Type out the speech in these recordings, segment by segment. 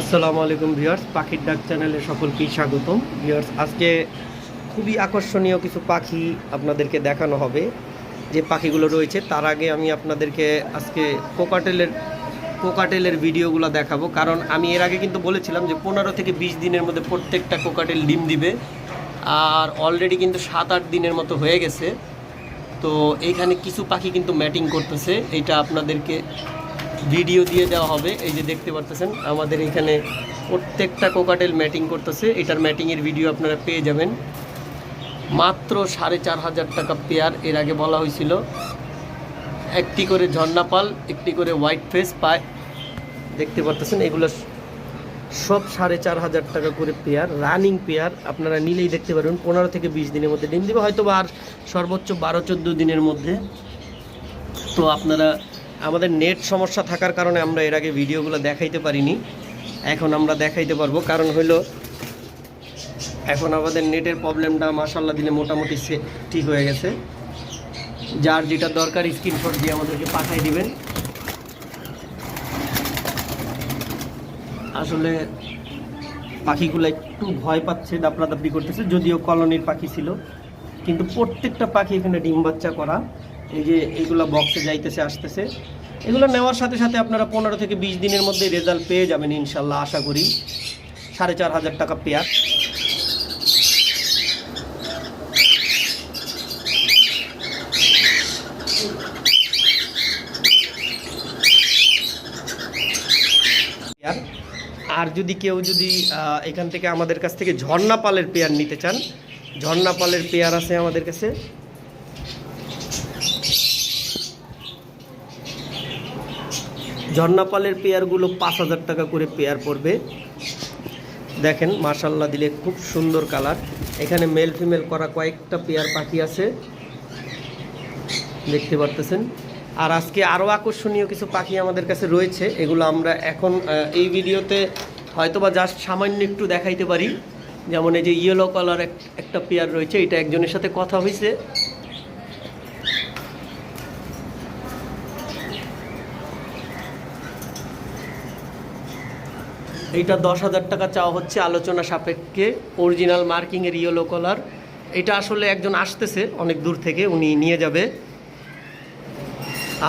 আসসালামু আলাইকুম ভিউয়ার্স, পাখির ডাক চ্যানেলে সকলকেই স্বাগতম। ভিউয়ার্স, আজকে খুবই আকর্ষণীয় কিছু পাখি আপনাদেরকে দেখানো হবে। যে পাখিগুলো রয়েছে, তার আগে আমি আপনাদেরকে আজকে কোকাটেলের কোকাটেলের ভিডিওগুলো দেখাবো। কারণ আমি এর আগে কিন্তু বলেছিলাম যে পনেরো থেকে বিশ দিনের মধ্যে প্রত্যেকটা কোকাটেল ডিম দিবে। আর অলরেডি কিন্তু সাত আট দিনের মতো হয়ে গেছে। তো এইখানে কিছু পাখি কিন্তু ম্যাটিং করতেছে। এটা আপনাদেরকে ভিডিও দিয়ে দেওয়া হবে। এই যে দেখতে পারতেছেন, আমাদের এখানে প্রত্যেকটা কোকাটেল ম্যাটিং করতেছে। এটার ম্যাটিংয়ের ভিডিও আপনারা পেয়ে যাবেন। মাত্র সাড়ে চার হাজার টাকা পেয়ার এর আগে বলা হয়েছিল। একটি করে ঝর্ণাপাল একটি করে হোয়াইট ফেস পায়। দেখতে পারতেছেন, এগুলো সব সাড়ে চার হাজার টাকা করে পেয়ার রানিং পেয়ার আপনারা নিলেই দেখতে পারবেন। পনেরো থেকে বিশ দিনের মধ্যে ডিম দেবে হয়তো আর সর্বোচ্চ বারো চোদ্দ দিনের মধ্যে। তো আপনারা আমাদের নেট সমস্যা থাকার কারণে আমরা এর আগে ভিডিওগুলো দেখাইতে পারিনি। এখন আমরা দেখাইতে পারব। কারণ হইল, এখন আমাদের নেটের প্রবলেমটা মাসাল্লাহ দিলে মোটামুটি ঠিক হয়ে গেছে। যার যেটা দরকার স্ক্রিনশট দিয়ে আমাদেরকে পাঠিয়ে দিবেন। আসলে পাখিগুলো একটু ভয় পাচ্ছে, দাপড়াদাপড়ি করতেছে, যদিও কলোনির পাখি ছিল। কিন্তু প্রত্যেকটা পাখি এখানে ডিম বাচ্চা করা। এই যে এইগুলো বক্সে যাইতেছে, আসতেছে। এগুলো নেওয়ার সাথে সাথে আপনারা পনেরো থেকে বিশ দিনের মধ্যে রেজাল্ট পেয়ে যাবেন ইনশাল্লাহ, আশা করি। সাড়ে চার হাজার টাকা পেয়ার আর যদি কেউ যদি এখান থেকে আমাদের কাছ থেকে ঝর্ণা পালের পেয়ার নিতে চান ঝর্ণা পালের পেয়ার আছে আমাদের কাছে। ঝর্ণা পালের পেয়ারগুলো পাঁচ হাজার টাকা করে পেয়ার পড়বে। দেখেন মার্শাল্লাহ দিলে খুব সুন্দর কালার। এখানে মেল ফিমেল করা কয়েকটা পেয়ার পাখি আছে। দেখতে পারতেছেন? আর আজকে আরও আকর্ষণীয় কিছু পাখি আমাদের কাছে রয়েছে। এগুলো আমরা এখন এই ভিডিওতে হয়তোবা জাস্ট সামান্য একটু দেখাইতে পারি। যেমন এই যে ইয়েলো কালার একটা পেয়ার রয়েছে, এটা একজনের সাথে কথা হয়েছে এইটা দশ হাজার টাকা চাওয়া হচ্ছে আলোচনা সাপেক্ষে অরিজিনাল মার্কিংয়ের ইয়েলো কালার এটা আসলে একজন আসতেছে অনেক দূর থেকে, উনি নিয়ে যাবে।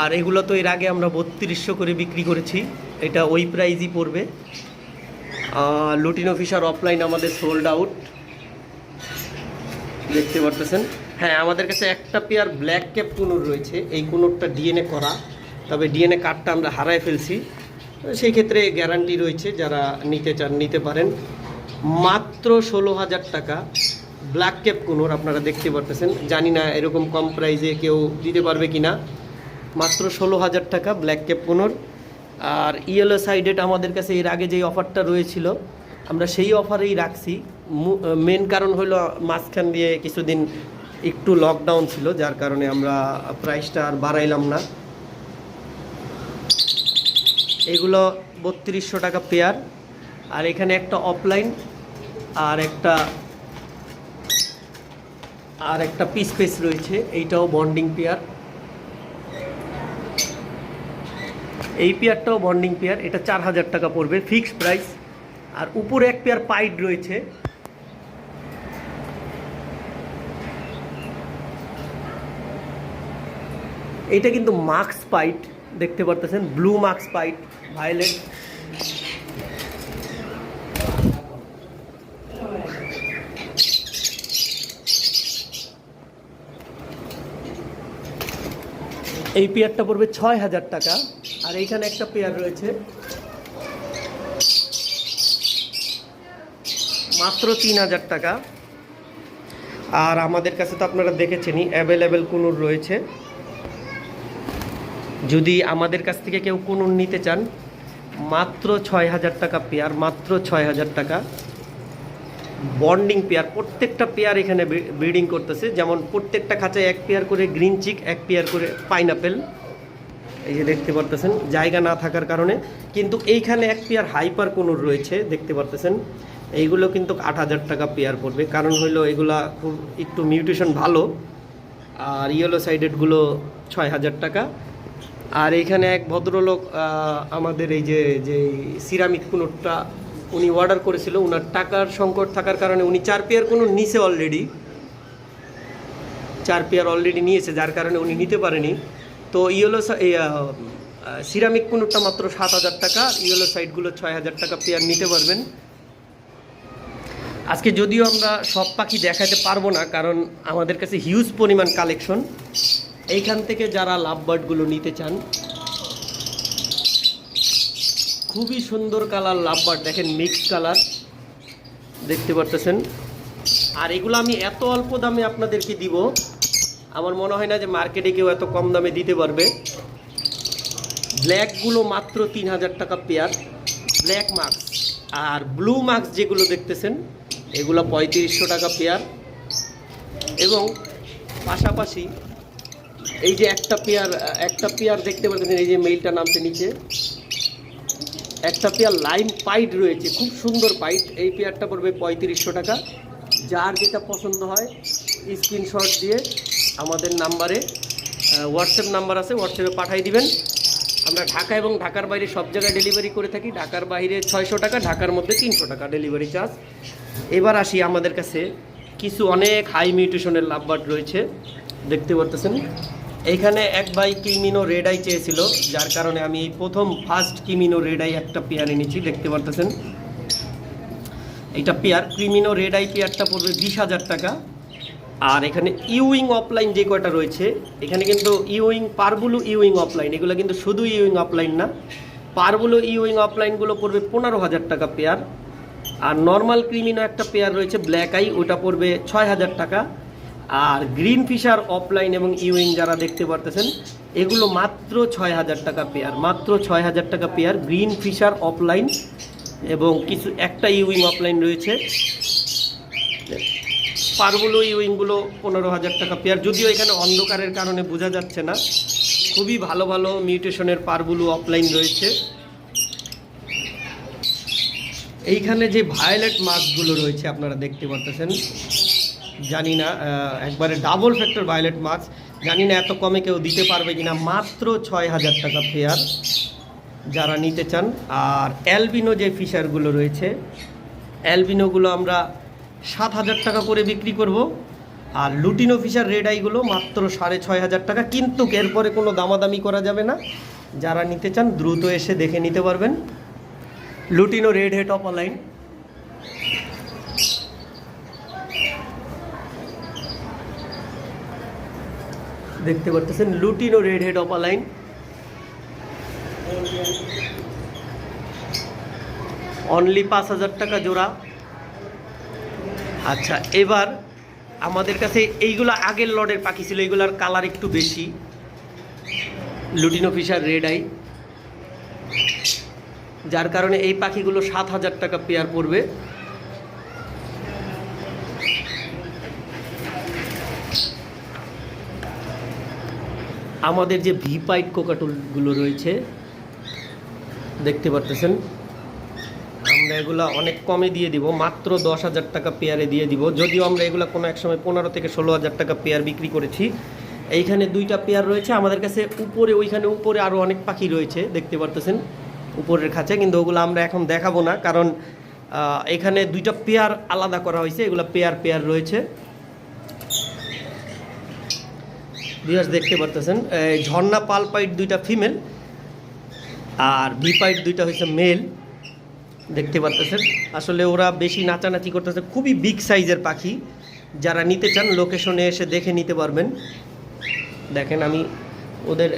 আর এগুলো তো এর আগে আমরা বত্রিশশো করে বিক্রি করেছি, এটা ওই প্রাইজই পড়বে। লুটিন অফিসার অফলাইন আমাদের সোল্ড আউট দেখতে পারতেছেন? হ্যাঁ আমাদের কাছে একটা পেয়ার ব্ল্যাক ক্যাপ কুনুর রয়েছে। এই কুনুরটা ডিএনএ করা। তবে ডিএনএ কার্ডটা আমরা হারায় ফেলছি। সেই ক্ষেত্রে গ্যারান্টি রয়েছে যারা নিতে চান, নিতে পারেন। মাত্র ষোলো হাজার টাকা ব্ল্যাক ক্যাপ কুনুর, আপনারা দেখতে পারতেছেন। জানি না এরকম কম প্রাইজে কেউ দিতে পারবে কি না মাত্র ষোলো হাজার টাকা ব্ল্যাক ক্যাপ কোনোর। আর ইয়েলো সাইডেড আমাদের কাছে এর আগে যেই অফারটা রয়েছিল, আমরা সেই অফারেই রাখছি। মেন কারণ হলো মাঝখান দিয়ে কিছুদিন একটু লকডাউন ছিল, যার কারণে আমরা প্রাইসটা আর বাড়াইলাম না। এগুলো বত্রিশশো টাকা পেয়ার আর এখানে একটা অফলাইন আর একটা আর একটা পিস পেস রয়েছে, এইটাও বন্ডিং পেয়ার এই পেয়ারটাও বন্ডিং পেয়ার, এটা চার হাজার টাকা পড়বে ফিক্সড প্রাইস আর উপরে এক পেয়ার পাইড রয়েছে। এটা কিন্তু মার্কস পাইট দেখতে পারতেছেন ব্লু মার্কস পাইট ভায়োলেট এই পেয়ারটা পড়বে ছয় হাজার টাকা। আর এইখানে একটা পেয়ার রয়েছে। মাত্র তিন হাজার টাকা। আর আমাদের কাছে তো আপনারা দেখেছেনই অ্যাভেলেবেল কুনুর রয়েছে। যদি আমাদের কাছ থেকে কেউ কুনুর নিতে চান, মাত্র ছয় হাজার টাকা পেয়ার, মাত্র ছয় হাজার টাকা। বন্ডিং পেয়ার প্রত্যেকটা পেয়ার এখানে ব্রিডিং করতেছে। যেমন প্রত্যেকটা খাঁচায় এক পেয়ার করে গ্রিন চিক এক পেয়ার করে পাইনাপেল এই যে দেখতে পারতেছেন, জায়গা না থাকার কারণে। কিন্তু এইখানে এক পেয়ার হাইপার কোনুর রয়েছে, দেখতে পারতেছেন। এইগুলো কিন্তু আট হাজার টাকা পেয়ার পড়বে। কারণ হইল এগুলা খুব একটু মিউটেশন ভালো। আর ইয়েলো সাইডেডগুলো ছয় হাজার টাকা। আর এইখানে এক ভদ্রলোক আমাদের এই যে যে সিরামিক কুনোরটা উনি অর্ডার করেছিল ওনার টাকার সংকট থাকার কারণে উনি চার পেয়ার কোনো নিছে অলরেডি চার পেয়ার অলরেডি নিয়েছে, যার কারণে উনি নিতে পারেনি। তো ইয়েলো সিরামিক কোনোটা মাত্র সাত হাজার টাকা, ইয়েলো সাইডগুলো ছয় হাজার টাকা পেয়ার নিতে পারবেন। আজকে যদিও আমরা সব পাখি দেখাতে পারব না, কারণ আমাদের কাছে হিউজ পরিমাণ কালেকশন এইখান থেকে যারা লাভ বার্ডগুলো নিতে চান খুবই সুন্দর কালার লাভবার, দেখেন মিক্স কালার। দেখতে পারতেছেন? আর এগুলো আমি এত অল্প দামে আপনাদেরকে দিব, আমার মনে হয় না যে মার্কেটে কেউ এত কম দামে দিতে পারবে। ব্ল্যাকগুলো মাত্র তিন হাজার টাকা পেয়ার ব্ল্যাক মাস্ক আর ব্লু মাস্ক যেগুলো দেখতেছেন, এগুলো পঁয়ত্রিশশো টাকা পেয়ার এবং পাশাপাশি এই যে একটা পেয়ার একটা পেয়ার দেখতে পাচ্ছেন, এই যে মেইলটা নামছে নিচে। একটা পেয়ার লাইম পাইট রয়েছে, খুব সুন্দর পাইট এই পেয়ারটা পড়বে পঁয়ত্রিশশো টাকা। যার যেটা পছন্দ হয় স্ক্রিনশট দিয়ে আমাদের নাম্বারে হোয়াটসঅ্যাপ নাম্বার আছে হোয়াটসঅ্যাপে পাঠিয়ে দিবেন। আমরা ঢাকা এবং ঢাকার বাইরে সব জায়গায় ডেলিভারি করে থাকি। ঢাকার বাইরে ছয়শো টাকা, ঢাকার মধ্যে তিনশো টাকা ডেলিভারি চার্জ এবার আসি আমাদের কাছে কিছু অনেক হাই মিউটেশনের লাভবার্ড রয়েছে। দেখতে পারতেছেন? এইখানে এক ভাই কিমিনো রেড আই চেয়েছিল, যার কারণে আমি এই প্রথম ফার্স্ট কিমিনো রেড আই একটা পেয়ার এনেছি, দেখতে পারতেছেন? এইটা পেয়ার ক্রিমিনো রেড আই পেয়ারটা পড়বে বিশ হাজার টাকা। আর এখানে ইউইং অফলাইন যে কয়টা রয়েছে, এখানে কিন্তু ইউইং পারবুলু ইউইং অফলাইন এগুলো কিন্তু শুধু ইউইং অফলাইন না। পারবুলু ইউইং অফলাইনগুলো পড়বে পনেরো হাজার টাকা পেয়ার আর নর্মাল ক্রিমিনো একটা পেয়ার রয়েছে ব্ল্যাক আই ওটা পড়বে ছয় হাজার টাকা। আর গ্রিন ফিশার অফলাইন এবং ইউইং যারা দেখতে পারতেছেন, এগুলো মাত্র ছয় হাজার টাকা পেয়ার মাত্র ছয় হাজার টাকা পেয়ার গ্রিন ফিশার অফলাইন এবং কিছু একটা ইউইং অফলাইন রয়েছে। পারগুলো ইউইংগুলো পনেরো হাজার টাকা পেয়ার যদিও এখানে অন্ধকারের কারণে বোঝা যাচ্ছে না। খুবই ভালো ভালো মিউটেশনের পারগুলো অফলাইন রয়েছে। এইখানে যে ভায়োলেট মাস্কগুলো রয়েছে, আপনারা দেখতে পারতেছেন। জানি না একবারে ডাবল ফ্যাক্টর ভায়োলেট মাস্ক জানি না এত কমে কেউ দিতে পারবে কিনা, মাত্র ছয় হাজার টাকা ফেয়ার যারা নিতে চান। আর অ্যালবিনো যে ফিশারগুলো রয়েছে অ্যালবিনোগুলো আমরা সাত হাজার টাকা করে বিক্রি করব। আর লুটিনো ফিশার রেড আইগুলো মাত্র সাড়ে ছয় হাজার টাকা, কিন্তু এরপরে কোনো দামাদামি করা যাবে না। যারা নিতে চান, দ্রুত এসে দেখে নিতে পারবেন। Lutino red head opaline দেখতে পারতেছেন, lutino red head opaline only পাঁচ হাজার টাকা জোড়া। আচ্ছা এবার আমাদের কাছে এইগুলো আগের লডের পাখি ছিল, এইগুলার কালার একটু বেশি। Lutino fischer red eye. যার কারণে এই পাখিগুলো সাত হাজার টাকা পেয়ার পড়বে। আমাদের যে ভি পাইট কোকাটুলগুলো রয়েছে, দেখতে পারতেছেন? আমরা এগুলা অনেক কমে দিয়ে দিব, মাত্র দশ হাজার টাকা পেয়ারে দিয়ে দিব। যদিও আমরা এগুলা কোনো এক সময় পনেরো থেকে ষোলো হাজার টাকা পেয়ার বিক্রি করেছি। এইখানে দুইটা পেয়ার রয়েছে, আমাদের কাছে উপরে, ওইখানে উপরে আরও অনেক পাখি রয়েছে, দেখতে পারতেছেন? উপরের খাঁচে, কিন্তু ওগুলো আমরা এখন দেখাবো না, কারণ এখানে দুইটা পেয়ার আলাদা করা হয়েছে, এগুলো পেয়ার পেয়ার রয়েছে। বিয়াস দেখতে পারতেছেন। এই ঝর্ণা পাল পাইট দুইটা ফিমেল আর বি পাইট দুইটা হচ্ছে মেল দেখতে পারতেছেন। আসলে ওরা বেশি নাচানাচি করতেছে, খুবই বিগ সাইজের পাখি। যারা নিতে চান লোকেশনে এসে দেখে নিতে পারবেন। দেখেন আমি ওদের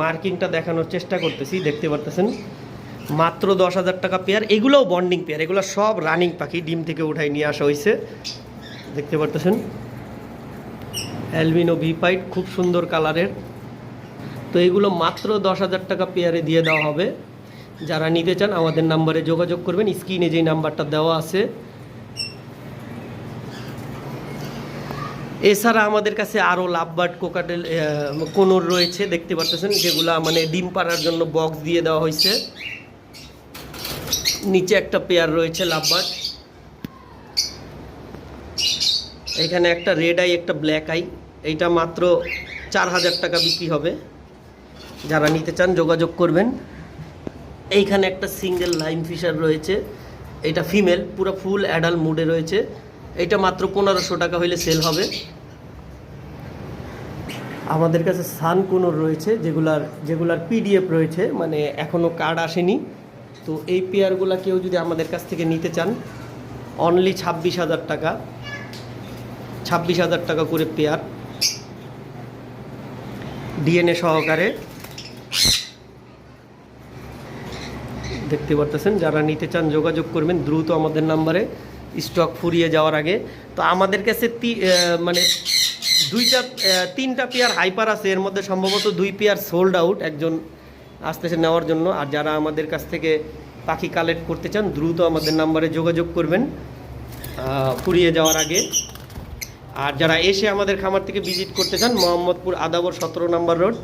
মার্কিংটা দেখানোর চেষ্টা করতেছি, দেখতে পারতেছেন। মাত্র দশ হাজার টাকা পেয়ার এগুলোও বন্ডিং পেয়ার এগুলো সব রানিং পাখি, ডিম থেকে উঠাই নিয়ে আসা হয়েছে দেখতে পারতেছেন। অ্যালবিনো ভি পাইট খুব সুন্দর কালারের। তো এগুলো মাত্র দশ হাজার টাকা পেয়ারে দিয়ে দেওয়া হবে। যারা নিতে চান, আমাদের নাম্বারে যোগাযোগ করবেন। স্ক্রিনে যেই নাম্বারটা দেওয়া আছে। এছাড়া আমাদের কাছে আরও লাভবার্ড কোকাটেল কোনোর রয়েছে, দেখতে পারতেছেন, যেগুলো মানে ডিম পাড়ার জন্য বক্স দিয়ে দেওয়া হয়েছে। নিচে একটা পেয়ার রয়েছে লাভবার্ড। এখানে একটা রেড আই, একটা ব্ল্যাক আই। এইটা মাত্র চার হাজার টাকা বিক্রি হবে। যারা নিতে চান যোগাযোগ করবেন। এইখানে একটা সিঙ্গেল লাইন ফিশার রয়েছে। এটা ফিমেল পুরো ফুল অ্যাডাল মুডে রয়েছে। এটা মাত্র পনেরোশো টাকা হইলে সেল হবে। আমাদের কাছে সান কোনোর রয়েছে, যেগুলার যেগুলার পিডিএফ রয়েছে মানে এখনও কার্ড আসেনি। তো এই পেয়ারগুলো কেউ যদি আমাদের কাছ থেকে নিতে চান অনলি ছাব্বিশ হাজার টাকা। ছাব্বিশ হাজার টাকা করে পেয়ার ডিএনএ সহকারে। দেখতে পারতেছেন, যারা নিতে চান যোগাযোগ করবেন, দ্রুত আমাদের নাম্বারে স্টক ফুরিয়ে যাওয়ার আগে। তো আমাদের কাছে মানে দুইটা তিনটা পেয়ার হাইপার আছে। এর মধ্যে সম্ভবত দুই পেয়ার সোল্ড আউট একজন আসতেছে নেওয়ার জন্য। আর যারা আমাদের কাছ থেকে পাখি কালেক্ট করতে চান, দ্রুত আমাদের নাম্বারে যোগাযোগ করবেন ফুরিয়ে যাওয়ার আগে। আর যারা এসে আমাদের খামার থেকে ভিজিট করতে চান, মোহাম্মদপুর আদাবর সতেরো নম্বর রোড,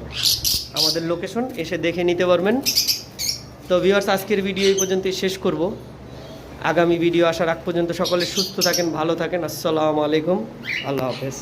আমাদের লোকেশন এসে দেখে নিতে পারবেন। তো ভিউয়ার্স আজকের ভিডিও এই পর্যন্তই শেষ করব। আগামী ভিডিও আসার আগ পর্যন্ত সকলে সুস্থ থাকেন, ভালো থাকেন। আসসালামু আলাইকুম। আল্লাহ হাফেজ।